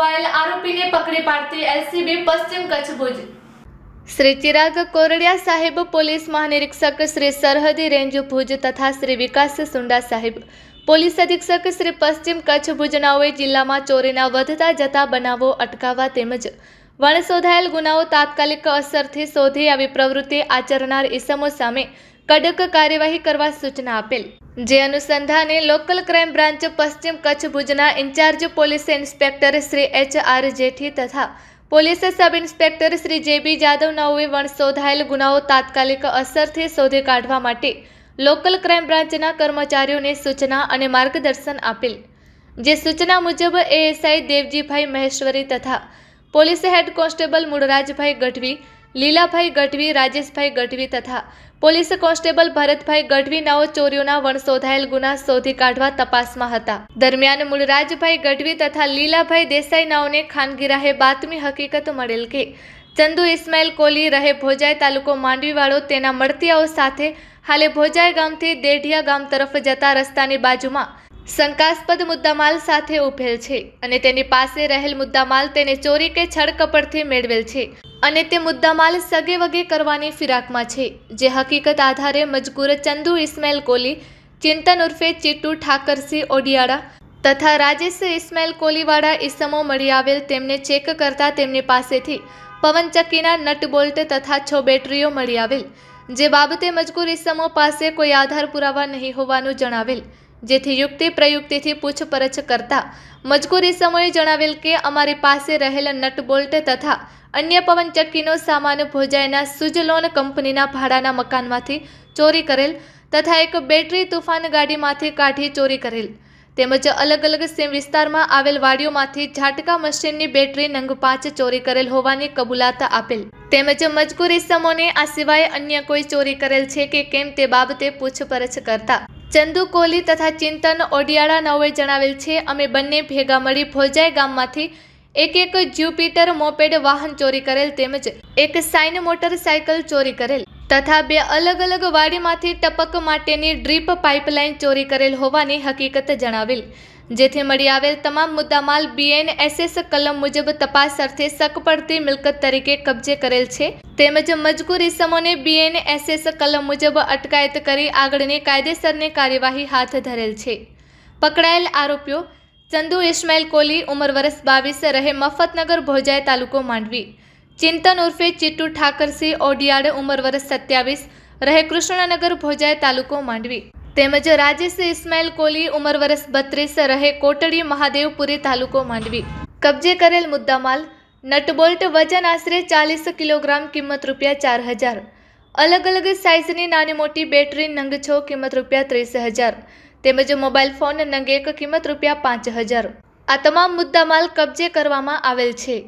પકડી પાડતી એલસીબી પશ્ચિમ કચ્છ ભુજ. શ્રી ચિરાગ કોરડિયા સાહેબ, પોલીસ મહાનિરીક્ષક શ્રી સરહદી રેન્જ ભુજ તથા શ્રી વિકાસ સુંડા સાહેબ. પોલીસ અધિક્ષક શ્રી પશ્ચિમ કચ્છ ભુજનાઓએ જિલ્લામાં ચોરીના વધતા જતા બનાવો અટકાવવા તેમજ વણશોધાયેલ ગુનાઓ તાત્કાલિક અસરથી શોધી આવી પ્રવૃત્તિ આચરનાર ઇસમો સામે કડક કાર્યવાહી કરવા સૂચના આપેલ. જે અનુસંધાને લોકલ ક્રાઇમ બ્રાન્ચ પશ્ચિમ કચ્છ ભુજના incharge police inspector Shri H R Jethi તથા પોલીસ સબ ઇન્સ્પેક્ટર શ્રી જે બી જાદવ વણ શોધાયેલ ગુનાઓ તાત્કાલિક અસરથી શોધી કાઢવા માટે લોકલ ક્રાઇમ બ્રાન્ચના કર્મચારીઓને સૂચના અને માર્ગદર્શન આપેલ. જે સૂચના મુજબ એએસઆઈ દેવજીભાઈ મહેશ્વરી તથા police head constable Mulrajbhai Gadhvi, Lilabhai Gadhvi, Rajeshbhai Gadhvi તથા પોલીસ કોન્સ્ટેબલ ભરતભાઈ ગઢવી નાઓ ચોરીઓના વણશોધાયેલ ગુના શોધી કાઢવા તપાસમાં હતા. દરમિયાન મૂળરાજભાઈ ગઢવી તથા લીલાભાઈ દેસાઈ નાઓને ખાનગી રાહે બાતમી હકીકત મળેલ કે ચંદુ ઇસ્માઇલ કોલી રહે ભોજાઈ તાલુકો માંડવીવાળો તેના મળતિયાઓ સાથે હાલે ભોજાઈ ગામથી દેઢિયા ગામ તરફ જતા રસ્તાની બાજુમાં શંકાસ્પદ મુદ્દામાલ સાથે ઉભેલ છે અને તેની પાસે રહેલ મુદ્દામાલ તેને ચોરી કે છળકપટથી મેળવેલ છે અને તે મુદ્દામાલ સગે વગે કરવાની ફિરાકમાં છે. જે હકીકત આધારે મજગૂર ચંદુ ઇસ્માઇલ કોલી, ચિંતન ઉર્ફે ચીટુ ઠાકરસિંહ ઓડિયાળા તથા રાજેશ ઇસ્માઇલ કોલીવાળા ઈસમો મળી આવેલ તેમને ચેક કરતા તેમની પાસેથી પવનચક્કીના નટ બોલ્ટ તથા છ બેટરીઓ મળી આવેલ, જે બાબતે મજગૂર ઈસમો પાસે કોઈ આધાર પુરાવા નહીં હોવાનું જણાવેલ. જેથી યુક્તિ પ્રયુક્તિથી પૂછપરછ કરતા મજકૂરી સમયે જણાવેલ કે અમારી પાસે રહેલ નટબોલ્ટ તથા અન્ય પવનચક્કીનો સામાન ભોજાઈના સુજલોન કંપનીના ભાડાના મકાનમાંથી ચોરી કરેલ તથા એક બેટરી તુફાન ગાડીમાંથી કાઢી ચોરી કરેલ. તેમજ અલગ અલગ સીમ વિસ્તારમાં આવેલ વાડીઓમાંથી ઝાટકા મશીનની બેટરી નંગ પાંચ ચોરી કરેલ હોવાની કબૂલાત આપેલ. તેમજ મજકૂર ઇસમોને આ સિવાય અન્ય કોઈ ચોરી કરેલ છે કે કેમ તે બાબતે પૂછપરછ કરતા ચંદુ કોહલી તથા ચિંતન ઓડિયાળા નવે જણાવેલ છે. અમે બંને ભેગા મળી ભોજાઈ ગામમાંથી એક એક જ્યુપિટર મોપેડ વાહન ચોરી કરેલ તેમજ એક સાઇન મોટરસાયકલ ચોરી કરેલ. તથા બે અલગ અલગ વાડીમાંથી ટપક માટેની ડ્રીપ પાઇપલાઇન ચોરી કરેલ હોવાની હકીકત જણાવેલ. જેથી મળી આવેલ તમામ મુદ્દામાલ બીએનએસએસ કલમ મુજબ તપાસ અર્થે શક પડતી મિલકત તરીકે કબજે કરેલ છે. તેમજ મજકૂર ઇસમોને બીએનએસએસ કલમ મુજબ અટકાયત કરી આગળની કાયદેસરની કાર્યવાહી હાથ ધરેલ છે. પકડાયેલ આરોપીઓ ચંદુ ઇસ્માઇલ કોલી, ઉંમર વર્ષ બાવીસ, રહે મફતનગર ભોજાઈ તાલુકો માંડવી. ચિંતન ઉર્ફે ચિટ્ટુ ઠાકરસિંહ ઓડિયાડ ઉંમર વર્ષ સત્યાવીસ, રહે કૃષ્ણનગર ભોજાય તાલુકો માંડવી. તેમજ રાજેશ ઇસ્માઇલ કોલી, ઉંમર વર્ષ બત્રીસ, રહે કોટડી મહાદેવપુરી તાલુકો માંડવી. કબજે કરેલ મુદ્દામાલ, નટબોલ્ટ વજન આશરે ચાલીસ કિલોગ્રામ, કિંમત રૂપિયા ચાર હજાર. અલગ અલગ સાઇઝની નાની મોટી બેટરી નંગ છ, કિંમત રૂપિયા ત્રીસ હજાર. તેમજ મોબાઈલ ફોન નંગ એક, કિંમત રૂપિયા પાંચ હજાર. આ તમામ મુદ્દામાલ કબજે કરવામાં આવેલ છે.